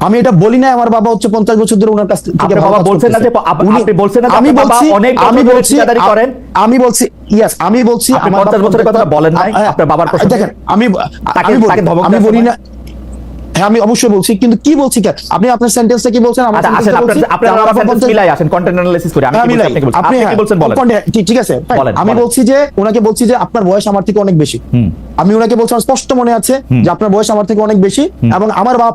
আমি এটা বলি নাই আমার বাবা হচ্ছে পঞ্চাশ বছর ধরে ওনার কাছ থেকে বাবা বলছেন না যে আপনি বলছেন না আমি বলছি অনেক আমি বলছি করেন। আমি বলছি ইয়েস আমি বলছি আপনি আমার 50 বাবা বছরের কথা বলেন নাই? হ্যাঁ, আপনার বাবার প্রসঙ্গে? দেখেন আমি আমি বলি- না হ্যাঁ আমি অবশ্যই বলছি কিন্তু কি বলছি কেন আপনি আপনার সেন্টেন্সটা কি বলছেন? আমার আচ্ছা আসেন বলছি, আমার বাবা মিলাই আসেন কন্টেন্ট অ্যানালাইসিস করে। আমি হ্যাঁ, কি বলছি আপনি কি বলছেন? আপনি আপনি হ্যাঁ, বলেন। ঠিক- আছে আমি বলছি যে ওনাকে বলছি যে আপনার বয়স আমার থেকে অনেক বেশি। আমি ওনাকে বলছি আমার স্পষ্ট মনে আছে যে আপনার বয়স আমার থেকে অনেক বেশি এবং আমার বাপ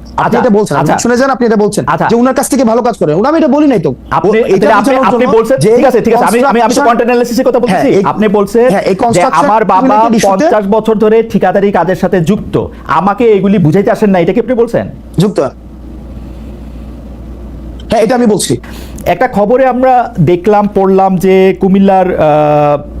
আপনি আচ্ছা, এটা বলছেন আপনি আচ্ছা। শুনে যান আপনি এটা বলছেন। আচ্ছা। যে ওনার কাছ থেকে ভালো কাজ করে। ওনা আমি এটা বলি নাই তো। আপনি আপনি আপনি বলছেন ঠিক আছে ঠিক আছে। আমি আমি আমি কন্টেন্ট অ্যানালিসিসের কথা বলছি হ্যাঁ, আপনি বলছেন হ্যাঁ, যে আমার বাবা related issue-তে- পঞ্চাশ বছর ধরে ঠিকাদারি কাজের সাথে যুক্ত। আমাকে এগুলি বুঝাইতে আসেন না এটা কি আপনি বলছেন? যুক্ত। হ্যাঁ এটা আমি বলছি। একটা খবরে আমরা দেখলাম পড়লাম যে কুমিল্লার আহ,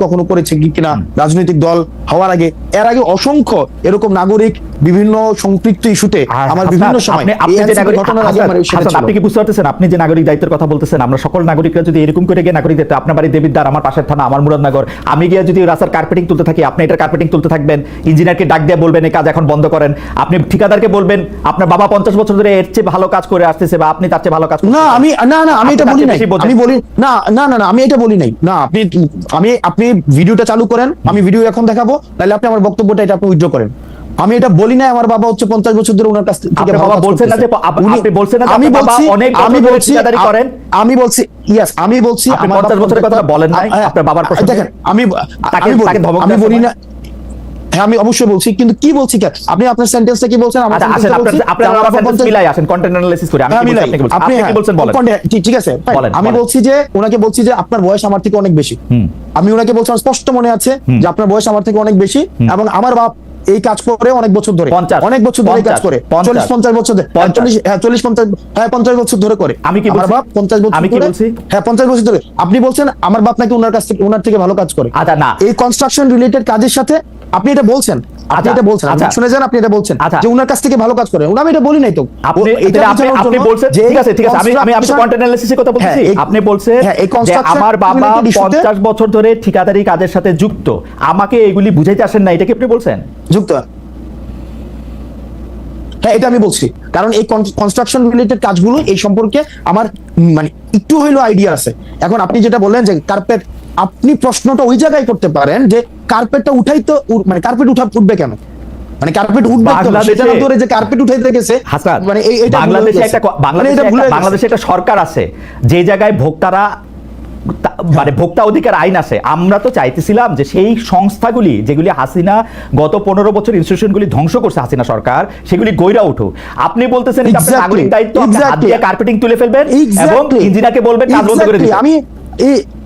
কখনো করেছি কি কিনা রাজনৈতিক দল হওয়ার আগে এর আগে অসংখ্য এরকম নাগরিক বিভিন্ন সম্পৃক্ত ইস্যুতে আমার বিভিন্ন সময় আপনি- কি বুঝতে পারতেছেন? আপনি যে নাগরিক দায়িত্বের কথা বলতেছেন আমরা সকল নাগরিকরা যদি এরকম করে গিয়ে নাগরিক দায়িত্ব আপনার বাড়ি দেবিদ্বার আমার পাশের থানা আমার মুরাদনগর আমি গিয়ে যদি রাস্তার কার্পেটিং তুলতে থাকি আপনি এটা কার্পেটিং তুলতে থাকবেন ইঞ্জিনিয়ারকে ডাক দিয়ে বলবেন এই কাজ এখন বন্ধ করেন আপনি ঠিকাদারকে বলবেন আপনার বাবা পঞ্চাশ বছর ধরে এর চেয়ে ভালো কাজ করে আসতেছে বা আপনি তার চেয়ে ভালো কাজ না আমি না না আমি এটা বলি নাই। আমি বলি না না না না আমি এটা বলি নাই। না আপনি আমি আপনি ভিডিওটা চালু করেন আমি ভিডিও এখন দেখাবো তাহলে আপনি আমার বক্তব্যটা এটা আপনি উইথড্র করেন আমি এটা বলি না আমার বাবা হচ্ছে পঞ্চাশ বছর ধরে ওনার কাছ থেকে বাবা বলছেন না যে আপনি বলছেন না আমি বলছি অনেক আমি বলছি করেন। আমি বলছি ইয়াস আমি বলছি আমার 50 বছরের কথা বলেন না আপনার বাবার কথা দেখেন আমি আমি বলি-? না হ্যাঁ আমি অবশ্যই বলছি কিন্তু কি বলছি কেন আপনি আপনার সেন্টেন্সটা কি বলছেন? আমার আসেন বলছি, আমার পঞ্চাশ- মিলাই আসেন কন্টেন্ট অ্যানালাইসিস করে। আমি হ্যাঁ, আপনি কি বলছেন আপনি আপনি হ্যাঁ, বলেন। ঠিক- আছে আমি বলছি যে ওনাকে বলছি যে আপনার বয়স আমার থেকে অনেক বেশি। আমি ওনাকে বলছি আমার স্পষ্ট মনে আছে যে আপনার বয়স আমার থেকে অনেক বেশি এবং আমার বাপ এই কাজ করে অনেক বছর ধরে। অনেক বছর ধরে কাজ করে। চল্লিশ পঞ্চাশ বছর। চল্লিশ হ্যাঁ চল্লিশ পঞ্চাশ হ্যাঁ পঞ্চাশ বছর ধরে করে। আমি কি আমার বাপ পঞ্চাশ বছর আমি কি ধরে- বলছি? হ্যাঁ পঞ্চাশ বছর ধরে। আপনি বলছেন আমার বাপ নাকি ওনার কাছ থেকে ওনার থেকে ভালো কাজ করে। আচ্ছা, না। এই কনস্ট্রাকশন রিলেটেড কাজের সাথে আপনি এটা বলছেন আপনি আচ্ছা, এটা বলছেন আপনি আচ্ছা। শুনে যান আপনি এটা বলছেন আচ্ছা। যে ওনার কাছ থেকে ভালো কাজ করে ওনা আমি এটা বলি নাই তো। আপনি এটা আপনি আপনি বলছেন ঠিক আছে ঠিক আছে। আমি আমি কন্টেন্ট অ্যানালিসিসের কথা বলছি হ্যাঁ, আপনি হ্যাঁ, যে আমার বাবা related issue-তে- পঞ্চাশ বছর ধরে ঠিকাদারি কাজের সাথে যুক্ত। আমাকে এগুলি বুঝাইতে আসেন না এটা কি আপনি বলছেন? যুক্ত। হ্যাঁ এটা আমি বলছি। কারণ এই কনস্ট্রাকশন রিলেটেড কাজগুলো এই সম্পর্কে আমার মানে একটু হইলেও আইডিয়া আছে। এখন আপনি যেটা বললেন যে কার্পেট আপনি প্রশ্নটা ওই জায়গায় করতে পারেন যে কার্পেটটা উঠাই তো মানে কার্পেট উঠা উঠবে কেন? মানে কার্পেট উঠবে ধরে যে কার্পেট উঠাইতে গেছে মানে এটা বাংলাদেশে একটা মানে বাংলাদেশে। বাংলাদেশে একটা সরকার আছে যে জায়গায় ভোক্তারা মানে ভোক্তা অধিকার আইন আছে। আমরা তো চাইতেছিলাম যে সেই সংস্থাগুলি যেগুলি হাসিনা গত পনেরো বছর ইনস্টিটিউশনগুলি ধ্বংস করছে হাসিনা সরকার সেগুলি গইরা উঠুক। আপনি বলতেছেন নাগরিক দায়িত্ব হাত দিয়ে কার্পেটিং তুলে ফেলবেন এবং. ইঞ্জিনিয়ারকে বলবেন কাজ বন্ধ করে আমি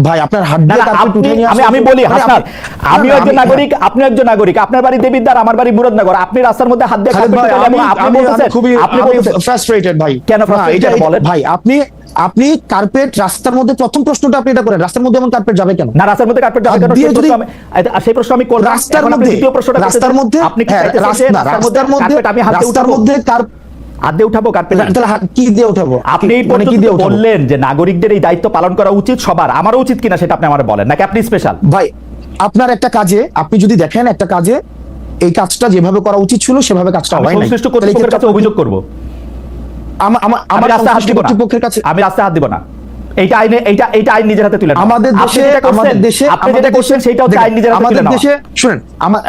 ভাই আপনার হাত দিয়ে কার্পেট উঠে নিয়ে আমি আমি বলি মানে হাসনাত আপনি- আমিও না, না, একজন নাগরিক আপনি একজন নাগরিক। আপনার বাড়ি দেবিদ্বার আমার বাড়ি মুরাদনগর। আপনি রাস্তার মধ্যে হাত দিয়ে কার্পেট ভাই, আমি আপনি আমি- আমি বলতেছেন আপনি বলতেছেন ফ্রাস্ট্রেটেড ভাই। কেন এটা- বলেন? ভাই আপনি আপনি কার্পেট রাস্তার মধ্যে প্রথম প্রশ্নটা আপনি এটা করেন। রাস্তার মধ্যে এমন কার্পেট যাবে কেন? না রাস্তার মধ্যে কার্পেট যাবে কেন? দিয়ে সেই প্রশ্ন আমি আ- সেই প্রশ্ন আমি করলাম। রাস্তার মধ্যে দ্বিতীয় প্রশ্নটা রাস্তার মধ্যে আপনি হ্যাঁ, রাস্তার মধ্যে কার্পেট আমি হাত উঠাবো? মধ্যে কার হাত দিয়ে উঠাবো কি দিয়ে উঠাবো? আপনি মানে কি দিয়ে বললেন যে নাগরিকদের এই দায়িত্ব পালন করা উচিত সবার আমারও উচিত কিনা সেটা আপনি আমার বলেন নাকি আপনি স্পেশাল ভাই আপনার একটা কাজে আপনি যদি দেখেন একটা কাজে এই কাজটা যেভাবে করা উচিত ছিল সেভাবে কাজটা হয় নাই। সংশ্লিষ্ট কর্তৃপক্ষের কাছে অভিযোগ করব। আমার আমার হাত দিব না। কর্তৃপক্ষের কাছে আমি রাস্তায় হাত দিব না। এইটা আইনে এইটা এইটা আইন নিজের হাতে তুলে আমাদের দেশে আমাদের দেশে আপনি যেটা আমাদের করছেন সেটা হচ্ছে আইন নিজের হাতে তুলে নেওয়া। দেশে শুনেন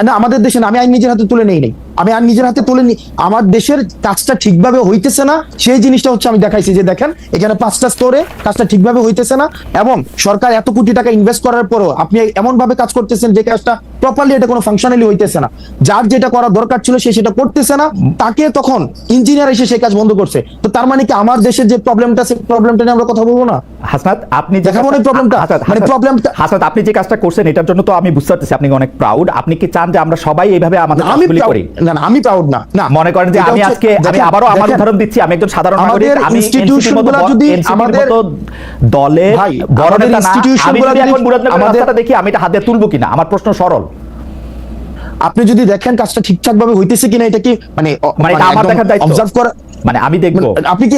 না আমাদের দেশে আমি আইন নিজের হাতে তুলে নেই নাই। আমি আর নিজের হাতে তুলে নি আমার দেশের কাজটা ঠিকভাবে হইতেছে না সেই জিনিসটা হচ্ছে আমি দেখাইছি যে দেখেন এখানে পাঁচটা স্তরে কাজটা ঠিকভাবে হইতেছে না এবং সরকার এত কোটি টাকা ইনভেস্ট করার পরও আপনি এমন ভাবে কাজ করতেছেন যে কাজটা প্রপারলি এটা কোনো ফাংশনালি হইতেছে না। যার যেটা করা দরকার ছিল সে সেটা করতেছে না তাকে তখন ইঞ্জিনিয়ার এসে সেই কাজ বন্ধ করছে। তো তার মানে কি আমার দেশের যে প্রবলেমটা সেই প্রবলেমটা নিয়ে আমরা কথা বলব না? হাসনাত আপনি যে দেখাবো না প্রবলেমটা? মানে প্রবলেমটা- হাসনাত আপনি যে কাজটা করছেন এটার জন্য তো আমি বুঝতে পারতেছি আপনি অনেক প্রাউড আপনি কি চান যে আমরা সবাই এইভাবে আমাদের আমি করি? না না আমি প্রাউড না। না মনে করেন যে আমি আজকে আমি আমার উদাহরণ দিচ্ছি আমি একজন সাধারণ নাগরিক আমি institution NCP র মতো গুলা ব- যদি আমাদের- দলে বড় নেতা না আমি যদি এখন মুরাদনগর রাস্তাটা দেখি আমি এটা হাতে তুলবো কিনা? আমার প্রশ্ন সরল। আপনি যদি দেখেন কাজটা ঠিকঠাক ভাবে হইতেছে কিনা এটা কি মানে মানে আমার দেখার দায়িত্ব। অবজার্ভ করা মানে আমি দেখব। মানে আপনি কি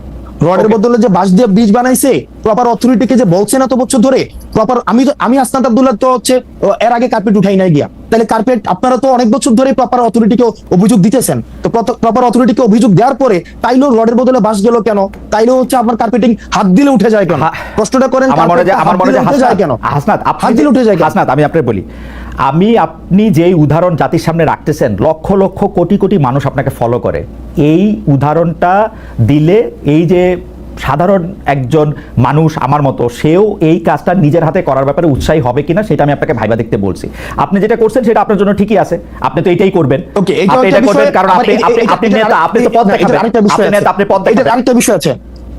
রডের বদলে যে বাঁশ দিয়ে ব্রিজ বানাইছে প্রপার অথরিটিকে যে বলছে না তো বছর ধরে প্রপার আমি তো আমি আসনাত আব্দুল্লাহ তো হচ্ছে এর আগে কার্পেট উঠাই নাই গিয়া। তাহলে কার্পেট আপনারা তো অনেক বছর ধরে প্রপার অথরিটিকে অভিযোগ দিতেছেন। তো প্রপার অথরিটিকে অভিযোগ দেওয়ার পরে তাইলেও রডের বদলে বাঁশ গেল কেন? তাইলেও হচ্ছে আপনার কার্পেটিং হাত দিলে উঠে যায় কেন? কষ্টটা করেন আমার মনে আমার মনে উঠে যায় কেন? হাসনাত আপনি হাত দিলে উঠে যায় হাসনাত আমি আপনাকে বলি আমি আপনি যেই উদাহরণ জাতির সামনে রাখতেছেন লক্ষ লক্ষ কোটি কোটি মানুষ আপনাকে ফলো করে। এই উদাহরণটা দিলে এই যে সাধারণ একজন মানুষ আমার মতো সেও এই কাজটা নিজের হাতে করার ব্যাপারে উৎসাহী হবে কিনা সেটা আমি আপনাকে ভাইবা দেখতে বলছি। আপনি যেটা করছেন সেটা আপনার জন্য ঠিকই আছে আপনি তো এটাই করবেন। ওকে এটা আপনি এটা করবেন কারণ আপনি আপনি আপনি তো পদ দেখাবেন। বিষয় আপনি আছে। নেতা আপনি পদ দেখাবেন। বিষয় আছে।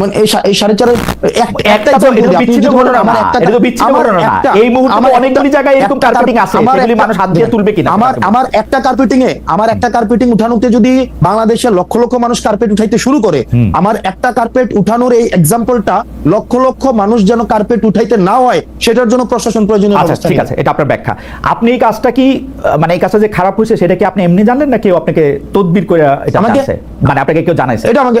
মানে এই এই সাড়ে চারে একটা তো এটা বিচ্ছিন্ন ঘটনা না, এটা তো বিচ্ছিন্ন ঘটনা না। এই মুহূর্তে অনেকগুলি জায়গায় এরকম carpeting আছে, সেগুলি মানুষ হাত দিয়ে তুলবে কিনা? আমার আমার একটা কার্পেটিং এ আমার একটা কার্পেটিং উঠানোতে যদি বাংলাদেশের লক্ষ লক্ষ মানুষ কার্পেট উঠাইতে শুরু করে আমার একটা কার্পেট উঠানোর এই এক্সাম্পলটা লক্ষ লক্ষ মানুষ যেন কার্পেট উঠাইতে না হয় সেটার জন্য প্রশাসন প্রয়োজনীয় আচ্ছা ঠিক আছে এটা আপনার ব্যাখ্যা। আপনি এই কাজটা কি মানে এই কাজটা যে খারাপ হয়েছে সেটা কি আপনি এমনি জানলেন না কেউ আপনাকে তদবির করে এটা আমাকে- মানে আপনাকে কেউ জানাইছে? এটা আমাকে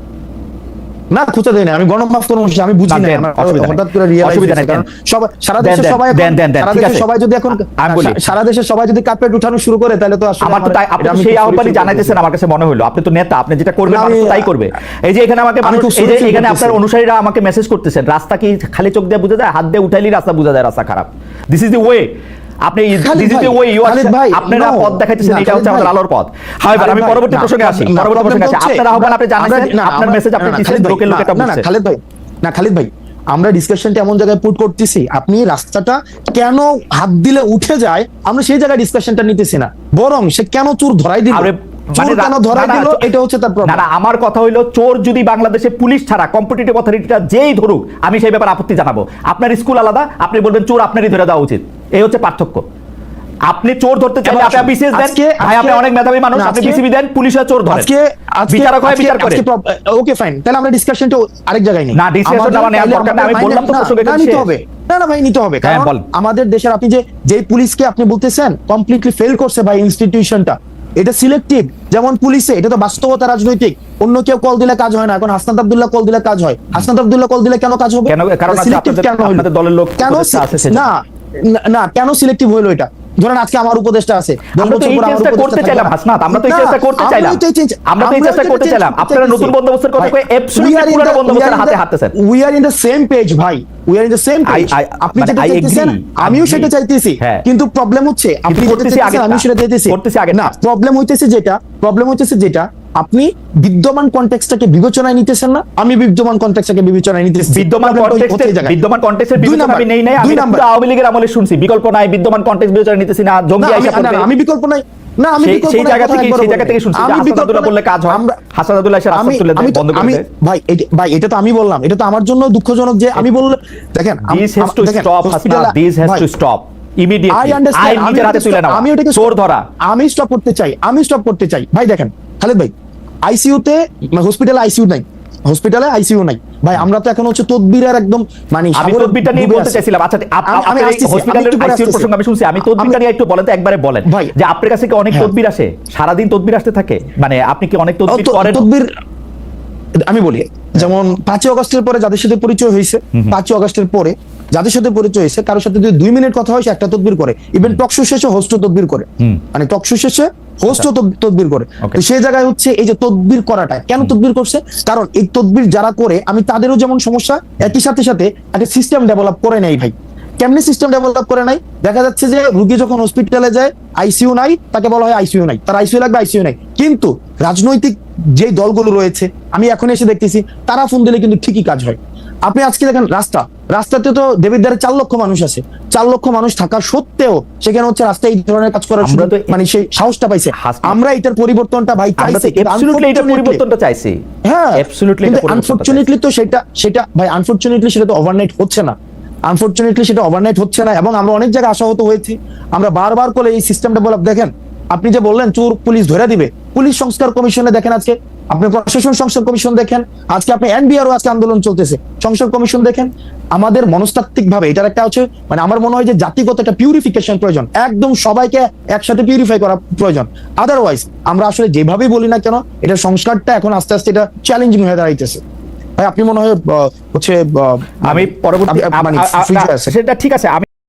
না খুঁজে দেয় না আমি গণমাফ করব আমি বুঝি না। হঠাৎ করে রিয়েলাইজ কারণ সবাই সারা দেন, সবাই দেন, দেন, দেন, ঠিক আছে। সবাই যদি এখন আমি বলি। সারা দেশের সবাই যদি কার্পেট উঠানো শুরু করে তাহলে তো আসলে আমার তো তাই আপনি সেই আহ্বানই জানাইতেছেন আমার কাছে মনে হলো আপনি তো নেতা আপনি যেটা করবেন মানুষ তাই করবে। এই যে এখানে আমাকে এই যে এখানে আপনার অনুসারীরা আমাকে মেসেজ করতেছেন রাস্তা কি খালি চোখ দিয়ে বোঝা যায় হাত দিয়ে উঠাইলি রাস্তা বোঝা যায় রাস্তা খারাপ। দিস ইজ দ্য ওয়ে আপনি দ্য ভাই, আপনারা পথ দেখাইতেছেন এটা হচ্ছে আমাদের আলোর পথ আমি পরবর্তী প্রসঙ্গে আসি। পরবর্তী প্রসঙ্গে আসি। আপনার আহ্বান আপনি জানাইছেন আপনার মেসেজ আপনি দিচ্ছেন লোকের বুঝছে খালিদ ভাই না খালিদ ভাই আমরা ডিসকাশনটা এমন জায়গায় পুট করতেছি আপনি রাস্তাটা কেন হাত দিলে উঠে যায় আমরা সেই জায়গায় ডিসকাশনটা নিতেছি না। বরং সে কেন চুর ধরাই দিল? মানে আমার কথা হইল চোর যদি বাংলাদেশে পুলিশ ছাড়া কম্পিটিটিভ অথরিটিটা যেই ধরুক আমি সেই ব্যাপারে আপত্তি জানাব। আপনার স্কুল আলাদা আপনি বলবেন চোর আপনারই ধরে দেওয়া উচিত। এই হচ্ছে পার্থক্য। আপনি চোর ধরতে চাইলে আপনি। বিসিএস দেন ভাই আপনি অনেক মেধাবী মানুষ আপনি বিসিবি দেন পুলিশে চোর ধরে। আজকে বিচারক হয় বিচার করে। ওকে ফাইন তাহলে আমরা ডিসকাশনটা আরেক জায়গায় নেই। না, আমাদের আমার নেওয়ার দরকার নেই, আমি বললাম তো প্রসঙ্গ নিতে হবে। না না ভাই নিতে হবে। হ্যাঁ, কারণ আমাদের দেশের আপনি যে যেই পুলিশকে আপনি বলতেছেন কমপ্লিটলি ফেল করছে ভাই ইনস্টিটিউশনটা এটা সিলেক্টিভ যেমন পুলিশে এটা তো বাস্তবতা রাজনৈতিক। অন্য কেউ কল দিলে কাজ হয় না। এখন হাসনাত আব্দুল্লাহ কল দিলে কাজ হয়। হাসনাত আব্দুল্লাহ কল দিলে কেন কাজ হবে? কেন? দলের লোক কেন আছে না না, না কেন সিলেক্টিভ হইল এটা? ধরেন আজকে আমার উপদেশটা আছে আমরা তো এই চেষ্টা করতে চাইলাম হাসনাত। আমরা তো এই চেষ্টা করতে চাইলাম। তো এই চেঞ্জ- আমরা তো এই চেষ্টা করতে চাইলাম। আপনারা নতুন বন্দোবস্তের কথা ভাই, কয়ে পুরনো বন্দোবস্তের হাতে হাঁটতেছেন। We are in the same page I- I- আপনি মানে যেটা চাইতেছেন আমিও সেটা চাইতেছি। হ্যাঁ। কিন্তু প্রবলেম হচ্ছে আপনি যেটা চাইতেছেন সেটা চাইতেছি। করতেছি আগে না প্রবলেম হইতেছে যেটা প্রবলেম হইতেছে যেটা আপনি বিদ্যমান কনটেক্সটটাকে বিবেচনায় নিতেছেন না? আমি বিদ্যমান কনটেক্সটটাকে বিবেচনায় নিতেছি। বিদ্যমান কন্টেক্সটের। বিদ্যমান কন্টেক্সটের বিবেচনা আমি নেই নাই আমি। আওয়ামী লীগের আমলে শুনছি। বিকল্প নাই বিদ্যমান কন্টেক্সট বিবেচনা নিতেছি না জঙ্গি আইসা করবে আমি বিকল্প নাই। না আমি বিকল্প সেই জায়গা থেকে সেই জায়গা থেকে শুনছি আমি বিকল্প আব্দুল্লাহ বললে কাজ হয় আমরা- হাসান আব্দুল্লাহ আমি তুলে তো বন্ধ করে দেয়। ভাই এটা- ভাই এটা তো আমি বললাম এটা তো আমার জন্য দুঃখজনক যে আমি বললে দেখেন আম- this has to stop Hasna this has to stop immediately understand, আইন আমি নিজের হাতে ওটাকে তুলে stop- আমি ওটাকে চোর ধরা। আমি স্টপ করতে চাই আমি স্টপ করতে চাই ভাই দেখেন খালেদ ভাই আইসিইউতে হসপিটালে আইসিইউ নাই। হসপিটালে আইসিইউ নাই। ভাই আমরা তো এখন হচ্ছে তদবিরের একদম মানে আমি তদবিরটা নিয়ে বলতে চাইছিলাম। আচ্ছা আপ- আমি- আমি আপনার এই আসতেছি, আমি হসপিটালের আসতেছি। প্রসঙ্গ আমি শুনছি। আমি তদবিরটা নিয়ে একটু বলেন তো একবারে বলেন। ভাই। যে আপনার কাছে কি অনেক হ্যাঁ। তদবির আসে? সারাদিন তদবির আসতে থাকে? মানে আপনি কি অনেক তদবির করেন? তদবির আমি বলি যেমন পাঁচই অগস্টের পরে যাদের সাথে পরিচয় হয়েছে পাঁচই অগস্টের পরে যাদের সাথে পরিচয় হয়েছে কারোর সাথে যদি দুই মিনিট কথা হয় সে একটা তদবির করে। ইভেন টকশো শেষে হোস্ট তদবির করে। মানে টকশো শেষে হোস্ট তদবির করে। Okay. তো সেই জায়গায় হচ্ছে এই যে তদবির করাটা কেন তদবির করছে? কারণ এই তদবির যারা করে আমি তাদেরও যেমন সমস্যা একই সাথে সাথে একটা সিস্টেম ডেভেলপ করে নেই ভাই। কেমনি সিস্টেম ডেভেলপ করে নাই দেখা যাচ্ছে যে রুগী যখন হসপিটালে যায় আইসিইউ নাই তাকে বলা হয় আইসিইউ নাই। তার আইসিইউ লাগবে আইসিইউ নাই। কিন্তু রাজনৈতিক যে দলগুলো রয়েছে আমি এখন এসে দেখতেছি তারা ফোন দিলে কিন্তু ঠিকই কাজ হয়। আপনি আজকে দেখেন রাস্তা। রাস্তাতে তো দেবিদ্বারে চার লক্ষ মানুষ আছে। চার লক্ষ মানুষ থাকা সত্ত্বেও সেখানে হচ্ছে রাস্তায় এই ধরনের কাজ করার সুযোগ- মানে সেই সাহসটা পাইছে। আমরা এটার পরিবর্তনটা ভাই চাইছি কিন্তু এটা পরিবর্তনটা চাইছি। হ্যাঁ Absolutely কিন্তু আনফরচুনেটলি তো সেটা সেটা ভাই আনফরচুনেটলি সেটা তো ওভারনাইট হচ্ছে না। আনফরচুনেটলি সেটা ওভারনাইট হচ্ছে না এবং আমরা অনেক জায়গায় আশাহত হয়েছি। আমরা বারবার করে এই সিস্টেমটা ডেভেলপ দেখেন আপনি যে বললেন চোর পুলিশ ধরে দিবে। পুলিশ সংস্কার কমিশনে দেখেন আজকে আপনি প্রশাসন সংস্কার কমিশন দেখেন আজকে আপনি এনবিআরও আজকে আন্দোলন চলতেছে। সংস্কার কমিশন দেখেন আমাদের মনস্তাত্ত্বিক ভাবে এটার একটা হচ্ছে মানে আমার মনে হয় যে জাতিগত একটা পিউরিফিকেশন প্রয়োজন। একদম সবাইকে একসাথে পিউরিফাই করা প্রয়োজন। আদারওয়াইজ আমরা আসলে যেভাবেই বলি না কেন এটা সংস্কারটা এখন আস্তে আস্তে এটা চ্যালেঞ্জিং হয়ে দাঁড়াইতেছে। ভাই আপনি মনে হয় হচ্ছে আমি পরবর্তী মানে future আছে। সেটা ঠিক আছে আমি